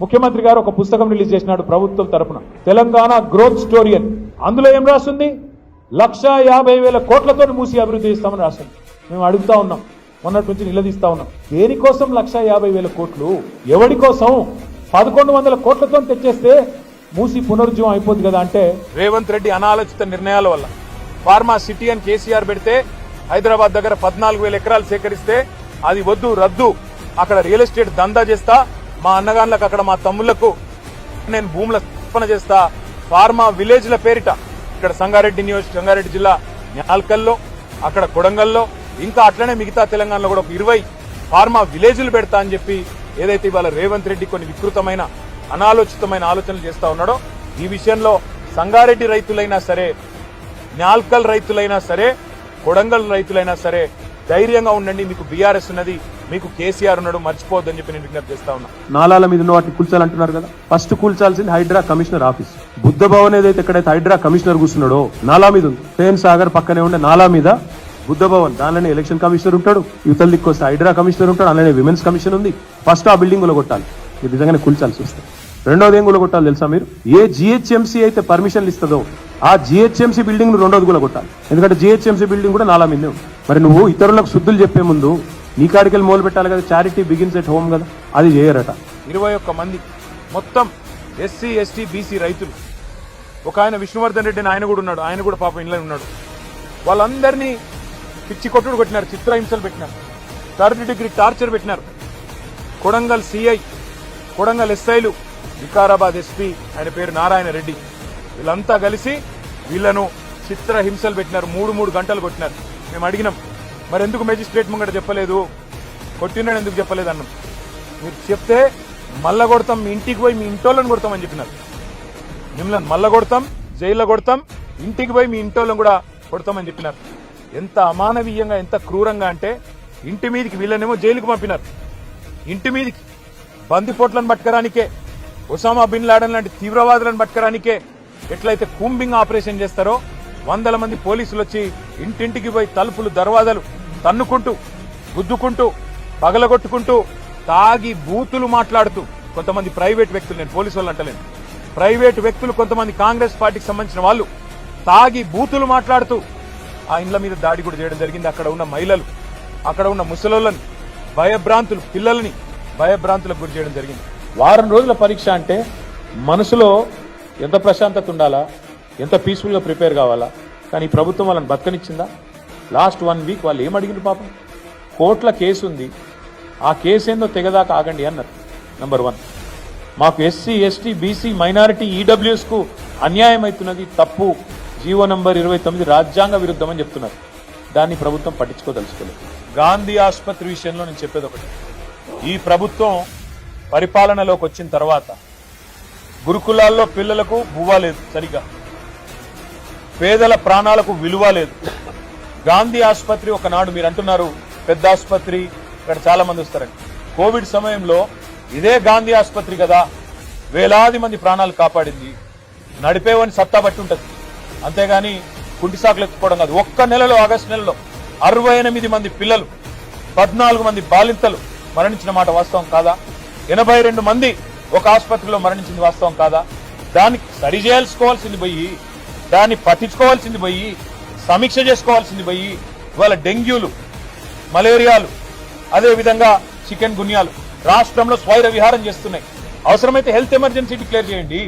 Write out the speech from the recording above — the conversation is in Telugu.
ముఖ్యమంత్రి గారు ఒక పుస్తకం రిలీజ్ చేసినాడు ప్రభుత్వం తరపున. తెలంగాణ గ్రోత్ స్టోరీ అని. అందులో ఏం రాస్తుంది లక్ష యాభై వేల కోట్లతో మూసి అభివృద్ధి చేస్తామని రాస్తుంది మేము అడుగుతా ఉన్నాం. మొన్నటి నుంచి నిలదీస్తా ఉన్నాం. దేనికోసం లక్ష యాభై వేల కోట్లు? ఎవడి కోసం? పదకొండు వందల కోట్లతో తెచ్చేస్తే మూసి పునరుజ్జీవం అయిపోద్ది కదా అంటే? రేవంత్ రెడ్డి అనాలోచిత నిర్ణయాల వల్ల. ఫార్మా సిటీ అని కేసీఆర్ పెడితే హైదరాబాద్ దగ్గర పద్నాలుగు వేల ఎకరాలు సేకరిస్తే అది వద్దు రద్దు. అక్కడ రియల్ ఎస్టేట్ దందా చేస్తా మా అన్నగాళ్ళకు అక్కడ మా తమ్ముళ్ళకు నేను భూముల స్థాపన చేస్తా. ఫార్మా విలేజ్ల పేరిట ఇక్కడ సంగారెడ్డి నియోజక సంగారెడ్డి జిల్లా నాల్కల్లో అక్కడ కొడంగల్లో ఇంకా అట్లనే మిగతా తెలంగాణలో కూడా ఒక ఇరవై ఫార్మా విలేజ్లు పెడతా అని చెప్పి ఏదైతే ఇవాళ రేవంత్ రెడ్డి కొన్ని వికృతమైన అనాలోచితమైన ఆలోచనలు చేస్తా ఉన్నాడో ఈ విషయంలో సంగారెడ్డి రైతులైనా సరే న్యాల్కల్ రైతులైనా సరే కొడంగల్ రైతులైనా సరే ధైర్యంగా ఉండండి. మీకు బీఆర్ఎస్ ఉన్నది మీకు కేసీఆర్ ఉన్నాడు మర్చిపోవద్దని చెప్పి నేను విజ్ఞప్తి చేస్తా ఉన్నా. నాలాల మీద ఉన్న వాటిని కూల్చాలంటున్నారు కదా? ఫస్ట్ కూల్చాల్సింది హైడ్రా కమిషనర్ ఆఫీస్. బుద్ధ భవన్ ఏదైతే ఎక్కడైతే హైడ్రా కమిషనర్ కూర్చున్నాడో నాలా మీద ఉంది. ప్రేమ్ సాగర్ పక్కనే ఉండే నాలా మీద బుద్ధ భవన్ దానిలోనే ఎలక్షన్ కమిషనర్ ఉంటాడు. యువతల దిక్కు వస్తే హైడ్రా కమిషనర్ ఉంటాడు అలానే విమెన్స్ కమిషన్ ఉంది. ఫస్ట్ ఆ బిల్డింగ్ కొట్టాలి. మీరు నిజంగానే కూల్చాల్సి వస్తుంది రెండోది ఏం కొట్టాలి తెలుసా మీరు? ఏ జిహెచ్ఎంసీ అయితే పర్మిషన్లు ఇస్తుందో ఆ జిహెచ్ఎంసీ బిల్డింగ్ను రెండోది కూడా కొట్టాలి. ఎందుకంటే జిహెచ్ఎంసీ బిల్డింగ్ కూడా నాలా మీదే ఉంది. మరి నువ్వు ఇతరులకు శుద్ధులు చెప్పే ముందు నీ కాడికి మొదలు పెట్టాలి కదా. చారిటీ బిగిన్స్ ఎట్ హోమ్ కదా. అది చేయరట. ఇరవై ఒక్క మంది మొత్తం ఎస్సీ ఎస్టీ బీసీ రైతులు. ఒక ఆయన విష్ణువర్ధన్ రెడ్డి అని ఆయన కూడా ఉన్నాడు. ఆయన కూడా పాపం ఇంట్లో ఉన్నాడు. వాళ్ళందరినీ పిచ్చి కొట్టుడు కొట్టినారు. చిత్రహింసలు పెట్టినారు. థర్డ్ డిగ్రీ టార్చర్ పెట్టినారు. కొడంగల్ సిఐ కొడంగల్ ఎస్ఐలు వికారాబాద్ ఎస్పీ ఆయన పేరు నారాయణ రెడ్డి. వీళ్ళంతా కలిసి వీళ్ళను చిత్రహింసలు పెట్టినారు. మూడు మూడు గంటలు కొట్టినారు. మేము అడిగినాం మరి ఎందుకు మెజిస్ట్రేట్ ముంగట చెప్పలేదు? కొట్టినాడు ఎందుకు చెప్పలేదు అన్నం? మీరు చెప్తే మల్ల కొడతాం మీ ఇంటికి పోయి మీ ఇంటోళ్ళని కొడతామని చెప్పినారు. మిమ్మల్ని మల్ల కొడతాం జైల్లో కొడతాం ఇంటికి పోయి మీ ఇంటోళ్ళని కూడా కొడతామని చెప్పినారు. ఎంత అమానవీయంగా ఎంత క్రూరంగా అంటే ఇంటి మీదకి వీళ్ళనేమో జైలుకు పంపినారు. ఇంటి మీదకి బందిపోట్లను పట్టుకరానికే ఒసామా బిన్ లాడన్ లాంటి తీవ్రవాదులను పట్టుకరానికే ఎట్లయితే కూంబింగ్ ఆపరేషన్ చేస్తారో వందల మంది పోలీసులు వచ్చి ఇంటింటికి పోయి తలుపులు దర్వాజాలు తన్నుకుంటూ గుద్దుకుంటూ పగలగొట్టుకుంటూ తాగి బూతులు మాట్లాడుతూ కొంతమంది ప్రైవేట్ వ్యక్తులు నేను పోలీసు వాళ్ళు అంటలేను. ప్రైవేట్ వ్యక్తులు కొంతమంది కాంగ్రెస్ పార్టీకి సంబంధించిన వాళ్ళు తాగి బూతులు మాట్లాడుతూ ఆ ఇండ్ల మీద దాడి కూడా చేయడం జరిగింది. అక్కడ ఉన్న మహిళలు అక్కడ ఉన్న ముసలోళ్ళని భయభ్రాంతులు పిల్లల్ని భయభ్రాంతులకు గురి చేయడం జరిగింది. వారం రోజుల పరీక్ష అంటే మనసులో ఎంత ప్రశాంతత ఉండాలా? ఎంత పీస్ఫుల్గా ప్రిపేర్ కావాలా? కానీ ప్రభుత్వం వాళ్ళని బతకనిచ్చిందా? లాస్ట్ వన్ వీక్ వాళ్ళు ఏం అడిగిన పాపం? కోట్ల కేసు ఉంది. ఆ కేసు ఏందో తెగదాకా ఆగండి అన్నారు. నెంబర్ వన్ మాకు ఎస్సీ ఎస్టీ బీసీ మైనారిటీ ఈడబ్ల్యూఎస్కు అన్యాయం అవుతున్నది తప్పు. జీవో నంబర్ ఇరవై తొమ్మిది రాజ్యాంగ విరుద్ధమని చెప్తున్నారు. దాన్ని ప్రభుత్వం పట్టించుకోదలుచుకోలేదు. గాంధీ ఆసుపత్రి విషయంలో నేను చెప్పేది ఒకటి. ఈ ప్రభుత్వం పరిపాలనలోకి వచ్చిన తర్వాత గురుకులాల్లో పిల్లలకు బువ్వ లేదు సరిగా పేదల ప్రాణాలకు విలువ లేదు. గాంధీ ఆసుపత్రి ఒకనాడు మీరు అంటున్నారు పెద్ద ఆసుపత్రి ఇక్కడ చాలా మంది వస్తారని. కోవిడ్ సమయంలో ఇదే గాంధీ ఆసుపత్రి కదా వేలాది మంది ప్రాణాలు కాపాడింది. నడిపేవని సత్తా బట్టి ఉంటుంది. అంతేగాని కుంటి సాకులు ఎత్తుకోవడం కాదు. ఒక్క నెలలో ఆగస్టు నెలలో అరవై ఎనిమిది మంది పిల్లలు పద్నాలుగు మంది బాలింతలు మరణించిన మాట వాస్తవం కాదా? ఎనభై రెండు మంది ఒక ఆసుపత్రిలో మరణించింది వాస్తవం కాదా? దానికి సరి చేయాల్సుకోవాల్సింది పోయి దాన్ని పట్టించుకోవాల్సింది పోయి సమీక్ష చేసుకోవాల్సింది పోయి ఇవాళ డెంగ్యూలు మలేరియాలు అదేవిధంగా చికెన్ గున్యాలు రాష్ట్రంలో స్వైర విహారం చేస్తున్నాయి. అవసరమైతే హెల్త్ ఎమర్జెన్సీ డిక్లేర్ చేయండి.